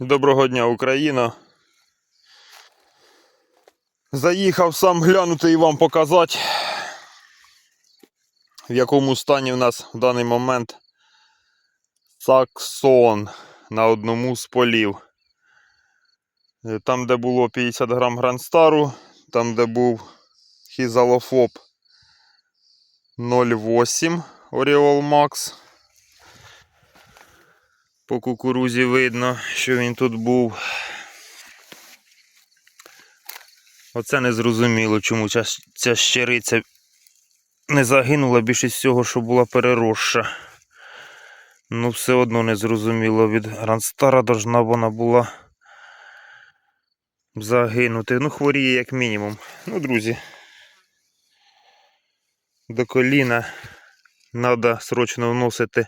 Доброго дня, Україна. Заїхав сам глянути і вам показати, в якому стані в нас в даний момент саксон на одному з полів. Е, Там, де було 50 грам гранстару, там, де був хізалофоб 0,8 Оріол Макс. По кукурузі видно, що він тут був. Оце не зрозуміло, чому ця, ця щириця не загинула більше всього, що була переросша. Ну, все одно не зрозуміло. Від Гранстара должна вона була загинути. Ну, хворіє як мінімум. Ну, друзі. До коліна треба срочно вносити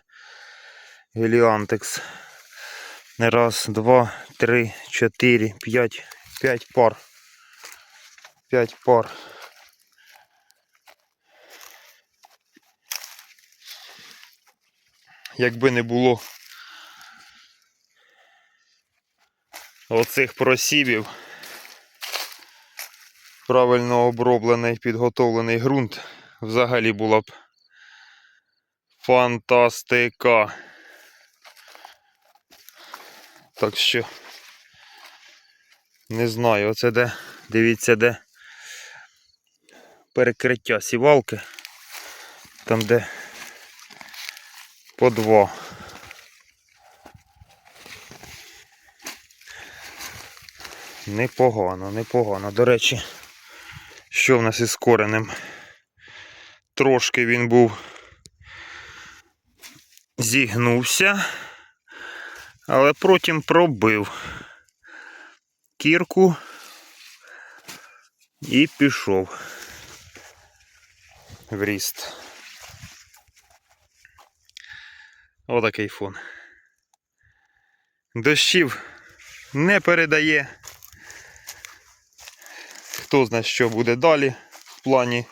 Геліантекс. Раз, два, три, чотири, п'ять. П'ять пар. П'ять пар. Якби не було оцих просівів, правильно оброблений, підготовлений ґрунт, взагалі була б фантастика. Так що не знаю, оце де, дивіться, де перекриття сівалки. Там де по два. Непогано, непогано. До речі, що в нас із коренем? Трошки він був зігнувся, але потім пробив кірку і пішов в ріст. Отакий фон. Дощів не передає. Хто знає, що буде далі в плані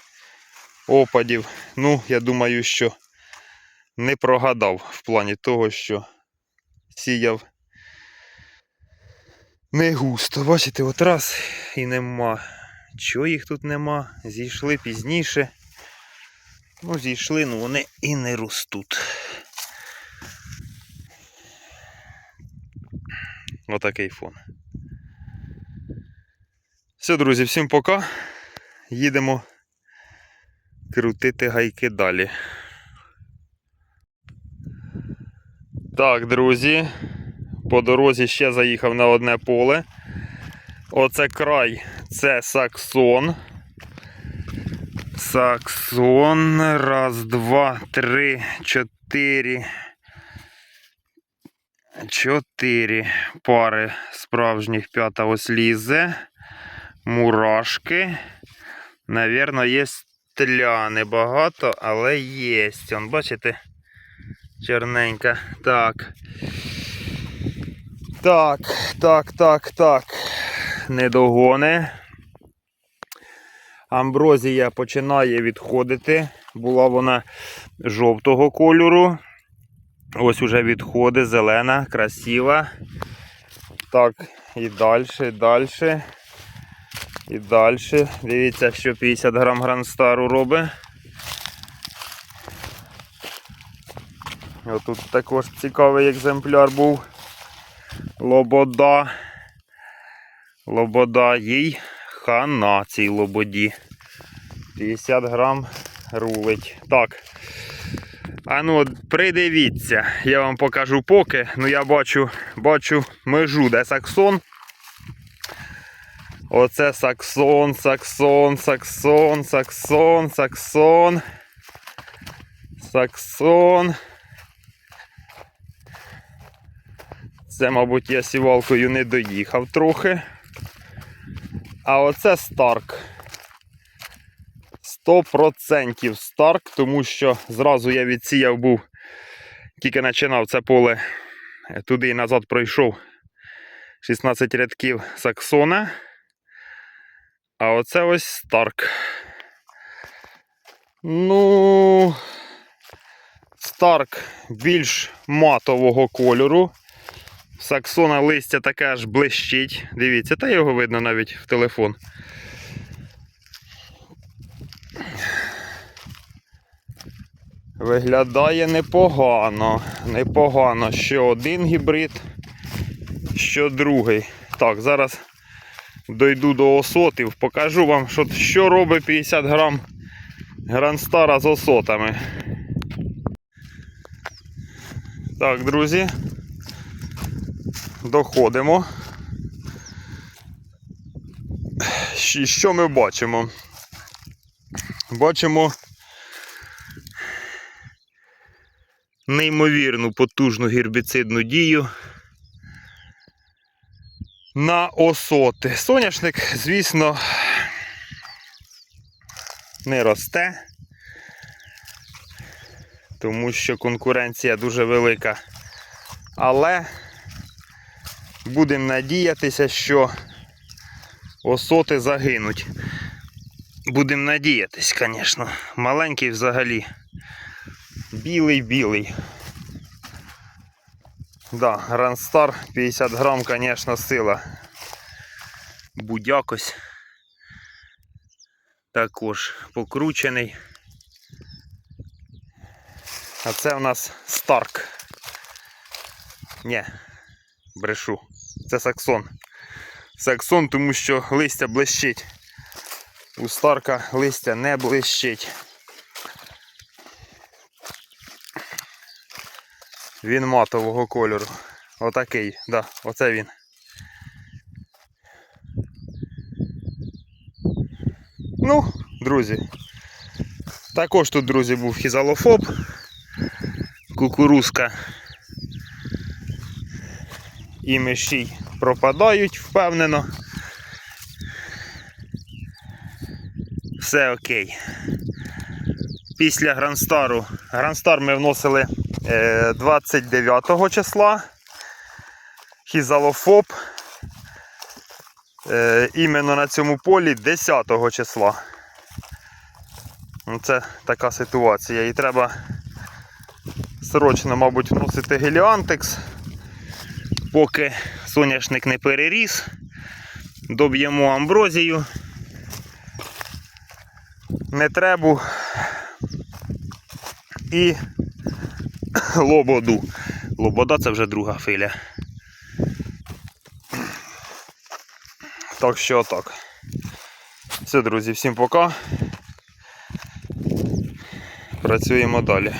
опадів. Ну, я думаю, що не прогадав в плані того, що сіяв не густо. Бачите, от раз і нема. Чого їх тут нема? Зійшли пізніше. Ну, зійшли, ну вони і не ростуть. Отакий фон. Все, друзі, всім пока. Їдемо крутити гайки далі. Так, друзі, по дорозі ще заїхав на одне поле. Оце край, це саксон. Саксон. Раз, два, три, чотири. Чотири пари справжніх п'ята ось лізе. Мурашки. Навірно, є тля багато, але є. Он, бачите? Чорненька. Так. Так, так, так, так. Недогони. Амброзія починає відходити. Була вона жовтого кольору. Ось уже відходить, зелена, красива. Так, і далі, і далі. І далі. Дивіться, що 50 грам гранстару робить. Отут також цікавий екземпляр був. Лобода. Лобода їй хана цій лободі. 50 грам рулить. Так. А ну, от придивіться, я вам покажу поки. Ну я бачу, бачу межу, де саксон. Оце саксон, саксон, саксон, саксон, саксон. Саксон. Це, мабуть, я сівалкою не доїхав трохи. А оце Старк. 100% Старк, тому що зразу я відсіяв був, тільки починав це поле е, туди і назад пройшов 16 рядків Саксона. А оце ось Старк. Ну, Старк більш матового кольору. Саксона листя таке аж блищить. Дивіться, та його видно навіть в телефон. Виглядає непогано. Непогано. Що один гібрид, що другий. Так, зараз дойду до осотів, покажу вам, що, що робить 50 грам гранстара з осотами. Так, друзі. Доходимо. Щ- Що ми бачимо? Бачимо неймовірну потужну гербіцидну дію на осоти. Соняшник, звісно, не росте, тому що конкуренція дуже велика. Але будемо надіятися, що осоти загинуть. Будемо надіятись, звісно. Маленький взагалі. Білий-білий. Да, Грандстар 50 грам, звісно, сила. Будь-якось. Також покручений. А це у нас Старк. Ні, брешу. Це Саксон. Саксон, тому що листя блищить. У Старка листя не блищить. Він матового кольору. Отакий, да, оце він. Ну, друзі. Також тут, друзі, був хізалофоб, кукурузка і мишій пропадають впевнено. Все окей. Після Грандстару. Грандстар ми вносили е, 29 числа. Хізалофоб. Е, іменно на цьому полі 10 числа. Ну, Це така ситуація. І треба срочно, мабуть, вносити геліантекс, поки соняшник не переріс. Доб'ємо амброзію. Не требу і лободу. Лобода це вже друга филя. Так що так. Все, друзі, всім пока. Працюємо далі.